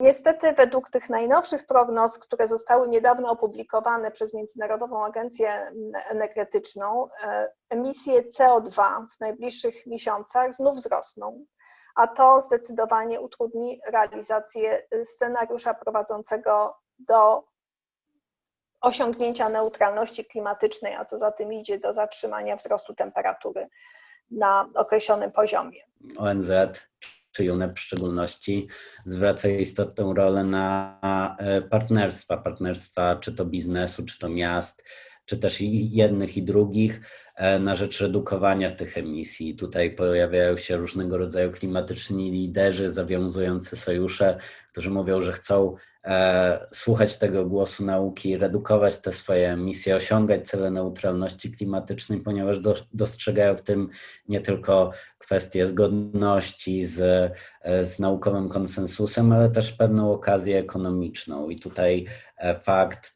Niestety, według tych najnowszych prognoz, które zostały niedawno opublikowane przez Międzynarodową Agencję Energetyczną, e, emisje CO2 w najbliższych miesiącach znów wzrosną, a to zdecydowanie utrudni realizację scenariusza prowadzącego do osiągnięcia neutralności klimatycznej, a co za tym idzie do zatrzymania wzrostu temperatury na określonym poziomie. ONZ czy UNEP w szczególności zwraca istotną rolę na e, partnerstwa, partnerstwa czy to biznesu, czy to miast, czy też i jednych i drugich e, na rzecz redukowania tych emisji. Tutaj pojawiają się różnego rodzaju klimatyczni liderzy zawiązujący sojusze, którzy mówią, że chcą e, słuchać tego głosu nauki, redukować te swoje emisje, osiągać cele neutralności klimatycznej, ponieważ do, dostrzegają w tym nie tylko kwestie zgodności z, e, z naukowym konsensusem, ale też pewną okazję ekonomiczną. I tutaj fakt,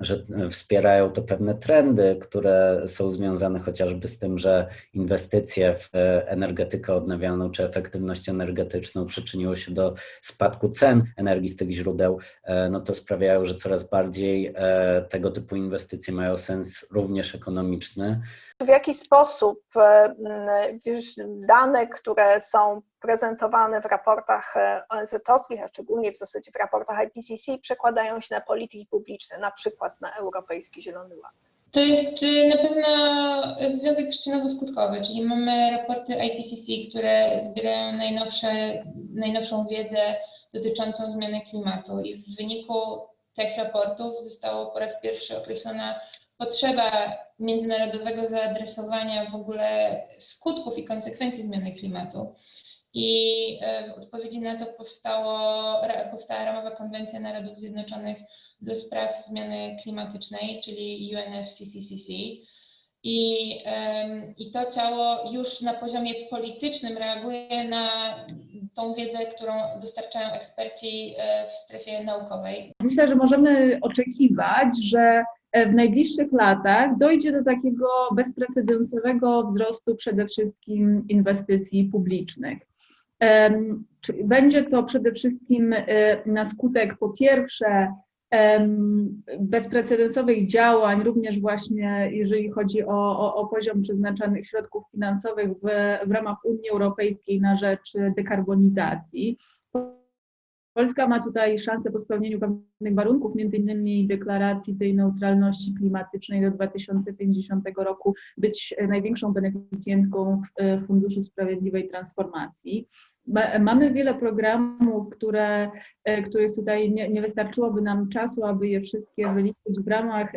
że wspierają to pewne trendy, które są związane chociażby z tym, że inwestycje w energetykę odnawialną czy efektywność energetyczną przyczyniło się do spadku cen energii z tych źródeł, e, no to sprawiają, że coraz bardziej e, tego typu inwestycje mają sens również ekonomiczny. W jaki sposób e, dane, które są prezentowane w raportach e, ONZ-owskich, a szczególnie w zasadzie w raportach IPCC, przekładają się na polityki publiczne, na przykład na Europejski Zielony Ład? To jest y, na pewno związek przyczynowo-skutkowy, czyli mamy raporty IPCC, które zbierają najnowsze, najnowszą wiedzę dotyczącą zmiany klimatu i w wyniku tych raportów zostało po raz pierwszy określona potrzeba międzynarodowego zaadresowania w ogóle skutków i konsekwencji zmiany klimatu. I e, w odpowiedzi na to powstało, powstała ramowa konwencja Narodów Zjednoczonych do spraw zmiany klimatycznej, czyli UNFCCC. I, I to ciało już na poziomie politycznym reaguje na tą wiedzę, którą dostarczają eksperci e, w strefie naukowej. Myślę, że możemy oczekiwać, że w najbliższych latach dojdzie do takiego bezprecedensowego wzrostu przede wszystkim inwestycji publicznych. Będzie to przede wszystkim e, na skutek po pierwsze bezprecedensowych działań, również właśnie jeżeli chodzi o, o, o poziom przeznaczanych środków finansowych w, w ramach Unii Europejskiej na rzecz dekarbonizacji. Polska ma tutaj szansę po spełnieniu pewnych warunków, między innymi deklaracji tej neutralności klimatycznej do 2050 roku, być największą beneficjentką Funduszu Sprawiedliwej Transformacji. Mamy wiele programów, które, e, których tutaj nie, nie wystarczyłoby nam czasu, aby je wszystkie wyliczyć w ramach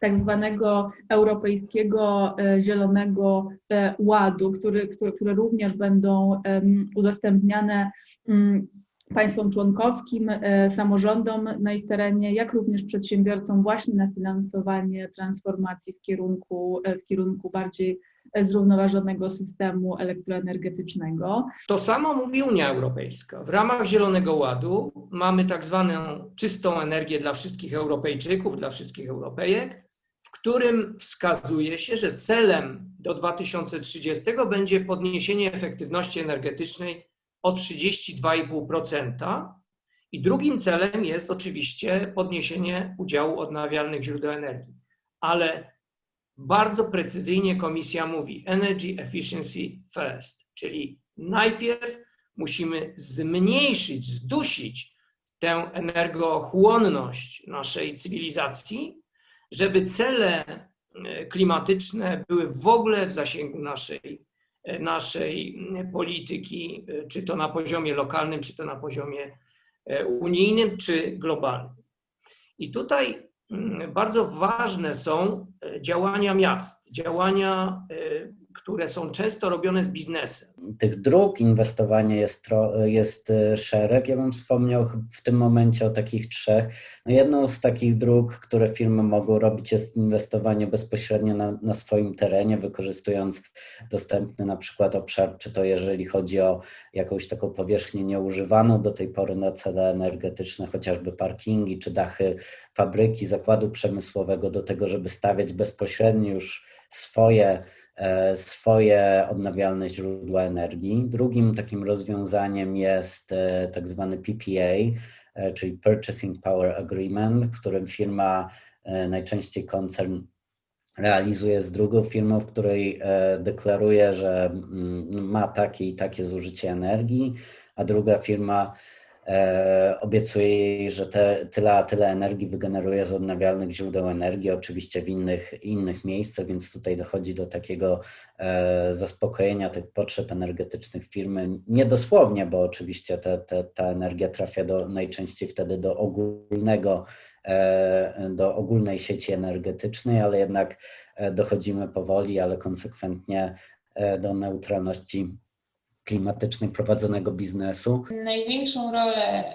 tak zwanego europejskiego e, zielonego e, ładu, który, które, które również będą udostępniane mm, państwom członkowskim, samorządom na ich terenie, jak również przedsiębiorcom właśnie na finansowanie transformacji w kierunku, w kierunku bardziej zrównoważonego systemu elektroenergetycznego. To samo mówi Unia Europejska. W ramach Zielonego Ładu mamy tak zwaną czystą energię dla wszystkich Europejczyków, dla wszystkich Europejek, w którym wskazuje się, że celem do 2030 będzie podniesienie efektywności energetycznej o 32,5%. I drugim celem jest oczywiście podniesienie udziału odnawialnych źródeł energii. Ale bardzo precyzyjnie komisja mówi energy efficiency first, czyli najpierw musimy zmniejszyć, zdusić tę energochłonność naszej cywilizacji, żeby cele e, klimatyczne były w ogóle w zasięgu naszej, e, naszej polityki, e, czy to na poziomie lokalnym, czy to na poziomie unijnym, czy globalnym. I tutaj bardzo ważne są e, działania miast, działania, e, które są często robione z biznesem. Tych dróg inwestowania jest, jest e, szereg. Ja bym wspomniał w tym momencie o takich trzech. No jedną z takich dróg, które firmy mogą robić, jest inwestowanie bezpośrednio na, na swoim terenie, wykorzystując dostępny na przykład obszar, czy to jeżeli chodzi o jakąś taką powierzchnię nieużywaną do tej pory na cele energetyczne, chociażby parkingi czy dachy fabryki, zakładu przemysłowego, do tego, żeby stawiać bezpośrednio już swoje swoje odnawialne źródła energii. Drugim takim rozwiązaniem jest e, tak zwany PPA, e, czyli Purchasing Power Agreement, w którym firma, e, najczęściej koncern, realizuje z drugą firmą, w której e, deklaruje, że mm, ma takie i takie zużycie energii, a druga firma e, obiecuje jej, że te, tyle tyle energii wygeneruje z odnawialnych źródeł energii, oczywiście w innych, innych miejscach, więc tutaj dochodzi do takiego e, zaspokojenia tych potrzeb energetycznych firmy. Nie dosłownie, bo oczywiście te, te, ta energia trafia do, najczęściej wtedy do ogólnego e, do ogólnej sieci energetycznej, ale jednak dochodzimy powoli, ale konsekwentnie do neutralności klimatycznej prowadzonego biznesu. Największą rolę,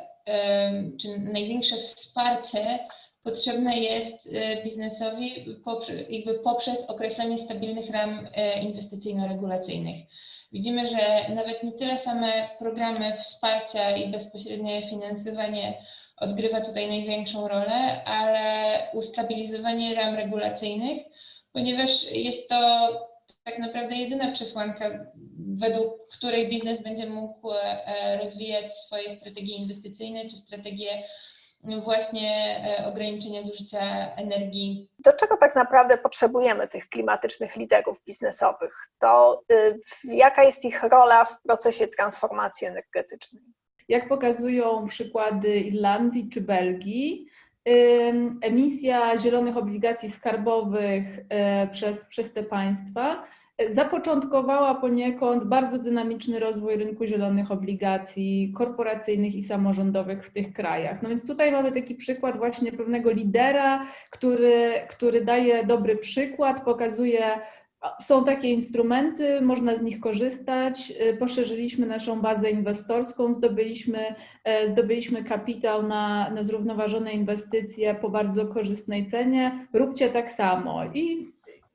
czy największe wsparcie potrzebne jest e, biznesowi poprze- jakby poprzez określenie stabilnych ram e, inwestycyjno-regulacyjnych. Widzimy, że nawet nie tyle same programy wsparcia i bezpośrednie finansowanie odgrywa tutaj największą rolę, ale ustabilizowanie ram regulacyjnych, ponieważ jest to tak naprawdę jedyna przesłanka, według której biznes będzie mógł e, rozwijać swoje strategie inwestycyjne czy strategie właśnie e, ograniczenia zużycia energii Do czego tak naprawdę potrzebujemy tych klimatycznych liderów biznesowych? To y, jaka jest ich rola w procesie transformacji energetycznej? Jak pokazują przykłady Irlandii czy Belgii, ym, emisja zielonych obligacji skarbowych e, przez, przez te państwa e, zapoczątkowała poniekąd bardzo dynamiczny rozwój rynku zielonych obligacji korporacyjnych i samorządowych w tych krajach. No więc tutaj mamy taki przykład właśnie pewnego lidera, który, który daje dobry przykład, pokazuje, są takie instrumenty, można z nich korzystać. Y, Poszerzyliśmy naszą bazę inwestorską, zdobyliśmy, e, zdobyliśmy kapitał na, na zrównoważone inwestycje po bardzo korzystnej cenie. Róbcie tak samo. I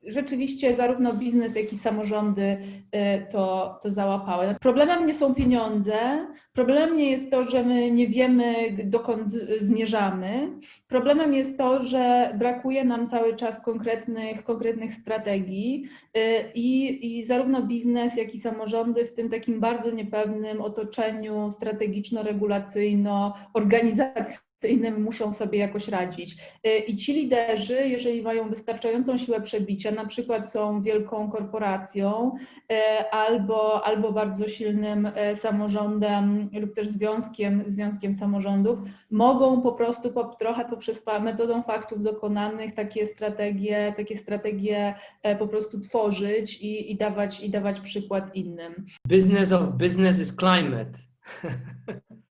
rzeczywiście zarówno biznes, jak i samorządy e, to, to załapały. Problemem nie są pieniądze, problemem nie jest to, że my nie wiemy, dokąd zmierzamy. Problemem jest to, że brakuje nam cały czas konkretnych, konkretnych strategii y, i, i zarówno biznes, jak i samorządy w tym takim bardzo niepewnym otoczeniu strategiczno-regulacyjno-organizacyjnym muszą sobie jakoś radzić. Y, I ci liderzy, jeżeli mają wystarczającą siłę przebicia, na przykład są wielką korporacją y, albo, albo bardzo silnym y, samorządem lub też związkiem, związkiem samorządów, mogą po prostu po, trochę poprzez metodą faktów dokonanych takie strategie, takie strategie e, po prostu tworzyć i, i, dawać, i dawać przykład innym. Business of business is climate.